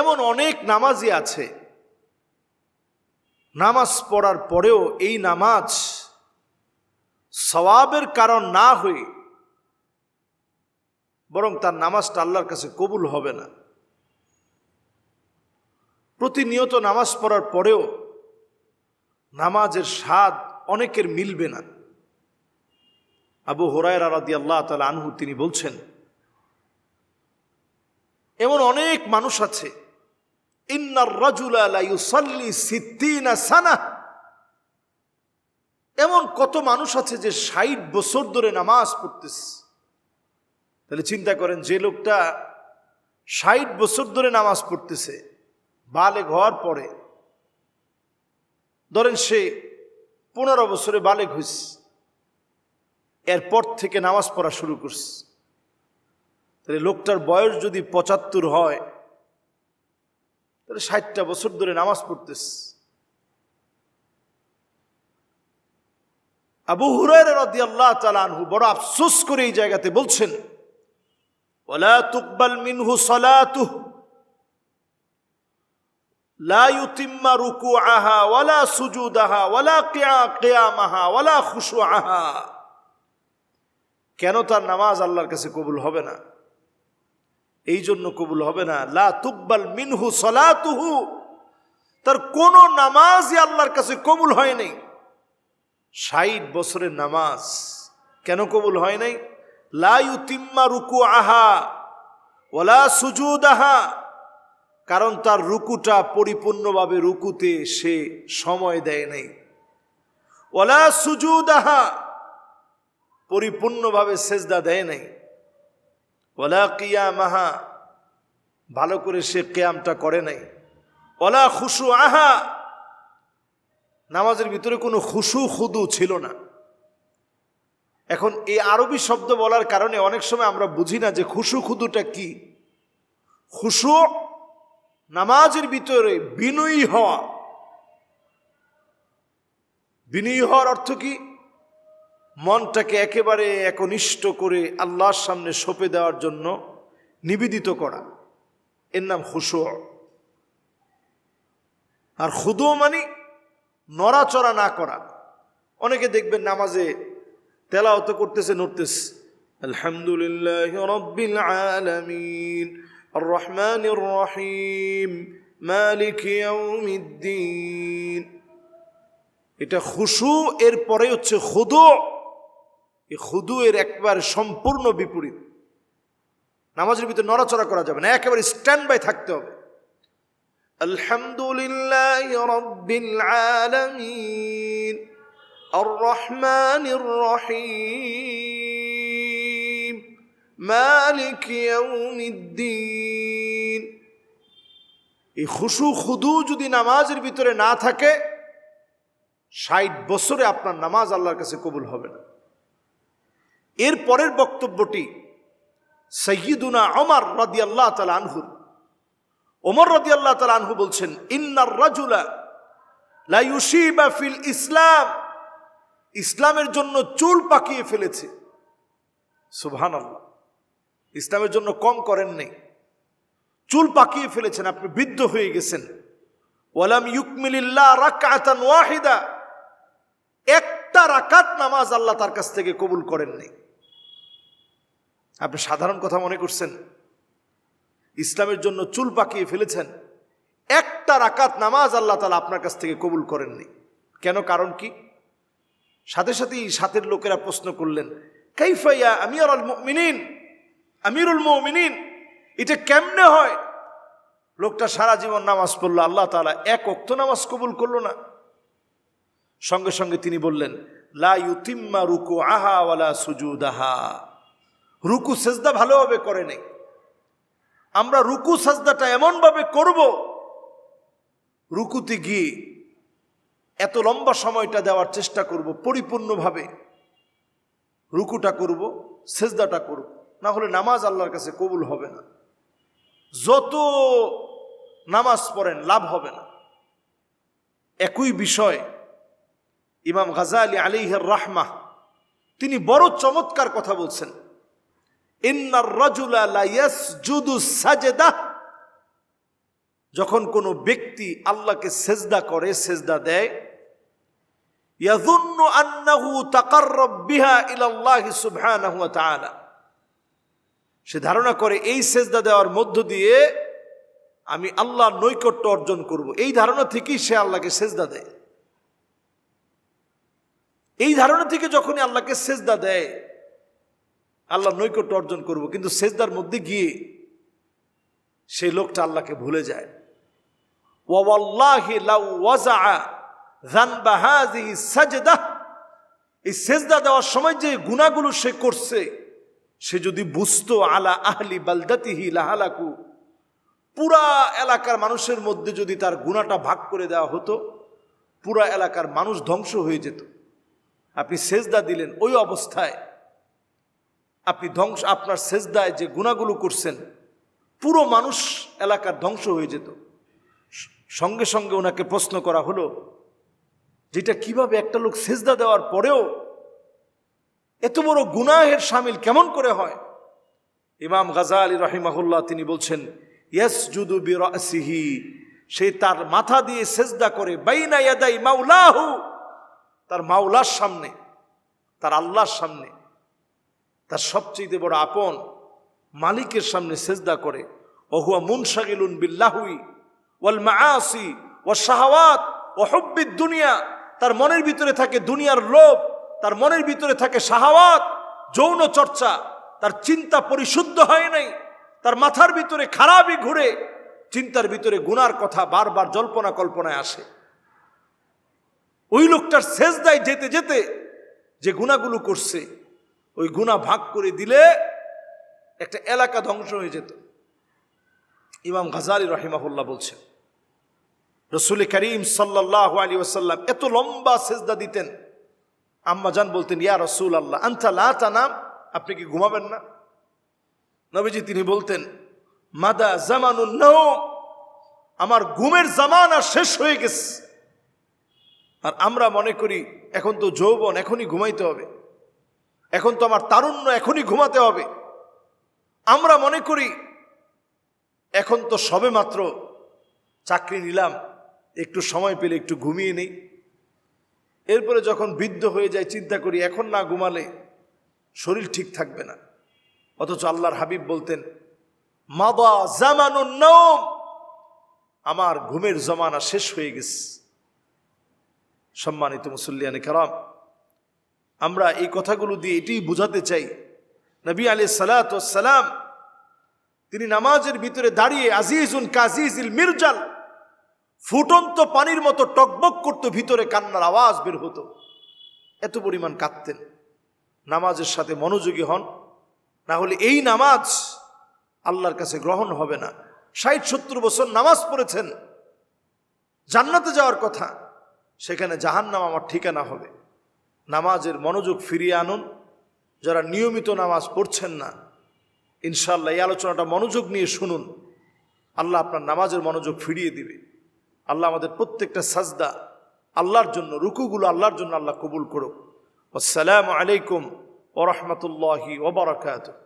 এমন অনেক নামাজি আছে। নামাজ পড়ার পরেও এই নামাজ সওয়াবের কারণ না হয়ে বরং তার নামাজটা আল্লাহর কাছে কবুল হবে না। প্রতিনিয়ত নামাজ পড়ার পরেও নামাজের স্বাদ অনেকের মিলবে না। আবু হোরায়রা রাদি আল্লাহ তালা আনহু তিনি বলছেন, এমন অনেক মানুষ আছে ইন্নার রাজুলা লা ইউসাল্লি সিদ্দিনা এমন কত মানুষ আছে যে ষাট বছর ধরে নামাজ পড়তেছে। তাহলে চিন্তা করেন, যে লোকটা ষাট বছর ধরে নামাজ পড়তেছে, বালে ঘর পরে ধরেন সে পনেরো বছরে বালেক হয়েছে। এরপর থেকে নামাজ পড়া শুরু করছে। তাহলে লোকটার বয়স যদি পঁচাত্তর হয় তাহলে ষাটটা বছর ধরে নামাজ পড়তেছে। আবু হুরায়রা রাদিয়াল্লাহু আনহু বড় আফসোস করে এই জায়গাতে বলছেন মিনহু লা ইউতিম্মা কেন তার নামাজ আল্লাহর কাছে কবুল হবে না? এই জন্য কবুল হবে না। লা তুকবাল মিনহু সলাতুহু। তার কোন নামাজই আল্লাহর কাছে কবুল হয় নাই। ষাট বছরের নামাজ কেন কবুল হয় নাই? লা ইউতিম্মা রুকু আহা ওলা সুজুদ আহা কারণ তার রুকুটা পরিপূর্ণভাবে রুকুতে সে সময় দেয় নাই। ওলা সুজুদ আহা পরিপূর্ণভাবে সেজদা দেয় নাই। ওলা কিয়ামাহা, ভালো করে সে কেয়ামটা করে নাই। ওলা খুশু আহা নামাজের ভিতরে কোনো খুশু খুদু ছিল না। এখন এই আরবি শব্দ বলার কারণে অনেক সময় আমরা বুঝি না যে খুশু খুদুটা কি। খুশু, নামাজের ভিতরে বিনয়ী হওয়া। বিনয়ী হওয়ার অর্থ কি? মনটাকে একেবারে একনিষ্ঠ করে আল্লাহর সামনে সঁপে দেওয়ার জন্য নিবেদিত করা। এর নাম হুসু আর হুদু মানে নড়াচড়া না করা। অনেকে দেখবেন নামাজে তেলাওত করতেছে, নড়তেছে। আলহামদুলিল্লাহ রব্বিল আলামিন রহমানির রহিম মালিক ইয়াউমিদ্দিন। এটা খুশু এর পরে হচ্ছে খুদু। এই এর একবার সম্পূর্ণ বিপরীত। নামাজের ভিতরে নড়াচড়া করা যাবে না, একেবারে স্ট্যান্ড বাই থাকতে হবে। আলহামদুলিল্লাহ আর এই খুশু খুদু যদি নামাজের ভিতরে না থাকে, ষাট বছরে আপনার নামাজ আল্লাহর কাছে কবুল হবে না। এর পরের বক্তব্যটি সৈয়দুনা অমর রাদি আল্লাহ তালা আনহুর ওমর রাদি আল্লাহ তালা আনহু বলছেন, ইন্নার রাজুলা লাইউসিবা ফিল ইসলাম। ইসলামের জন্য চুল পাকিয়ে ফেলেছে। সুবহান আল্লাহ ইসলামের জন্য কম করেন নেই। চুল পাকিয়ে ফেলেছেন, আপনি বৃদ্ধ হয়ে গেছেন। ওয়ালাম ইউকমিল্লাহ রাকাতান ওয়াহিদা। একটা রাকাত নামাজ আল্লাহ তার কাছ থেকে কবুল করেন নেই। আপনি সাধারণ কথা মনে করছেন? ইসলামের জন্য চুল পাকিয়ে ফেলেছেন। একটা রাকাত নামাজ আল্লাহ তালা আপনার কাছ থেকে কবুল করেননি। কেন? কারণ কি? সাথে সাথেই সাথের লোকেরা প্রশ্ন করলেন কাইফাইয়া আমির আল মিনিন আমিরুল মিনিন এটা কেমনে হয়? লোকটা সারা জীবন নামাজ পড়ল, আল্লাহ তালা এক অক্ত নামাজ কবুল করল না। সঙ্গে সঙ্গে তিনি বললেন, লা ইউতিম্মা রুকু আহা ওয়ালা সুজুদ আহা রুকু সেজদা ভালোভাবে করে নেই। আমরা রুকু সাজদাটা এমনভাবে করব, রুকুতে গিয়ে এত লম্বা সময়টা দেওয়ার চেষ্টা করব, পরিপূর্ণভাবে রুকুটা করব, সেজদাটা করব। না হলে নামাজ আল্লাহর কাছে কবুল হবে না। যত নামাজ পড়েন লাভ হবে না। একই বিষয়, ইমাম গাজা আলী আলিহের রাহমা, তিনি বড় চমৎকার কথা বলছেন ইন্নার রাজুলা লা ইয়াসজুদু সাজদা যখন কোনো ব্যক্তি আল্লাহকে সেজদা করে, সেজদা দেয় সে ধারণা করে, এই সেজদা দেওয়ার মধ্য দিয়ে আমি আল্লাহর নৈকট্য অর্জন করব। এই ধারণা থেকেই সে আল্লাহকে সেজদা দেয়। এই ধারণা থেকে যখনই আল্লাহকে সেজদা দেয় আল্লাহ নৈকট্য অর্জন করব, কিন্তু সেজদার মধ্যে গিয়ে সেই লোকটা আল্লাহকে ভুলে যায়। এই সেজদা দেওয়ার সময় যে গুনাহগুলো সে করছে, সে যদি বুঝতো, আলা আহলি বালদাতিহি লাহালাকু। পুরা এলাকার মানুষের মধ্যে যদি তার গুণাটা ভাগ করে দেওয়া হতো, পুরা এলাকার মানুষ ধ্বংস হয়ে যেত। আপনি সেজদা দিলেন, ওই অবস্থায় আপনি ধ্বংস, আপনার সেজদায় যে গুণাগুলো করছেন, পুরো মানুষ এলাকার ধ্বংস হয়ে যেত। সঙ্গে সঙ্গে ওনাকে প্রশ্ন করা হলো, যেটা কীভাবে একটা লোক সেজদা দেওয়ার পরেও এত বড় গুনাহের সামিল কেমন করে হয়? ইমাম গাজা আলী রহিমাহুল্লাহ তিনি বলছেন ইয়াস জুদু বিরাসিহি, সে তার মাথা দিয়ে সেজদা করে, বাইনা ইয়াদাই মাওলাহু, তার মাওলার সামনে, তার আল্লাহর সামনে তার সবচেয়ে বড় আপন মালিকের সামনে সেজদা করে, ওহুয়া মুনশাগিলুন বিল্লাহুই ওয়াল মাআসি ওয়া শাহাওয়াত ও হুব্বিদ দুনিয়া। তার মনের ভিতরে থাকে দুনিয়ার লোভ, তার মনের ভিতরে থাকে শাহাওয়াত, যৌন চর্চা। তার চিন্তা পরিশুদ্ধ হয় নাই, তার মাথার ভিতরে খারাপই ঘুরে, চিন্তার ভিতরে গুনার কথা বারবার জল্পনা কল্পনায় আসে। ওই লোকটার সেজদায় যেতে যেতে যে গুণাগুলো করছে ওই গুণা ভাগ করে দিলে একটা এলাকা ধ্বংস হয়ে যেত। ইমাম গাজালি রহিমাহুল্লাহ বলছেন, রসুল করিম সাল্লাহ আলী ওসাল্লাম এত লম্বা সেজদা দিতেন। আম্মা জান বলতেন, ইয়া রসুল আল্লাহ আন্তা লা তানাম? আপনি কি ঘুমাবেন না? নবীজি তিনি বলতেন, মাদা জামানুন আমার ঘুমের জামানা শেষ হয়ে গেছে। আর আমরা মনে করি, এখন তো যৌবন, এখনই ঘুমাইতে হবে। এখন তো আমার তারুণ্য এখনই ঘুমাতে হবে। আমরা মনে করি, এখন তো সবে মাত্র চাকরি নিলাম, একটু সময় পেলে একটু ঘুমিয়ে নেই। এরপরে যখন বৃদ্ধ হয়ে যায়, চিন্তা করি, এখন না ঘুমালে শরীর ঠিক থাকবে না। অথচ আল্লাহর হাবিব বলতেন, মাদা জামানুন নওম আমার ঘুমের জমানা শেষ হয়ে গেছে। সম্মানিত মুসল্লিয়ানি কারাম আমরা এই কথাগুলো দিয়ে এটি বোঝাতে চাই। নবী আলী সালাম, তিনি নামাজের ভিতরে দাঁড়িয়ে আজিজুন কাজিজিল মির্জাল, ফুটন্ত পানির মতো টকবক করতো, ভিতরে কান্নার আওয়াজ বের হতো। এত পরিমাণ কাঁদতেন। নামাজের সাথে মনোযোগী হন, না হলে এই নামাজ আল্লাহর কাছে গ্রহণ হবে না। ষাট, সত্তর বছর নামাজ পড়েছেন, জান্নাতে যাওয়ার কথা, সেখানে জাহান্নাম আমার ঠিকানা হবে। নামাজের মনোযোগ ফিরিয়ে আনুন। যারা নিয়মিত নামাজ পড়ছেন না ইনশাল্লাহ এই আলোচনাটা মনোযোগ নিয়ে শুনুন। আল্লাহ আপনার নামাজের মনোযোগ ফিরিয়ে দিবে। আল্লাহ আমাদের প্রত্যেকটা সাজদা আল্লাহর জন্য, রুকুগুলো আল্লাহর জন্য আল্লাহ কবুল করুক। আসসালামু আলাইকুম ওরহমতুল্লাহি ওবরাকাতুহ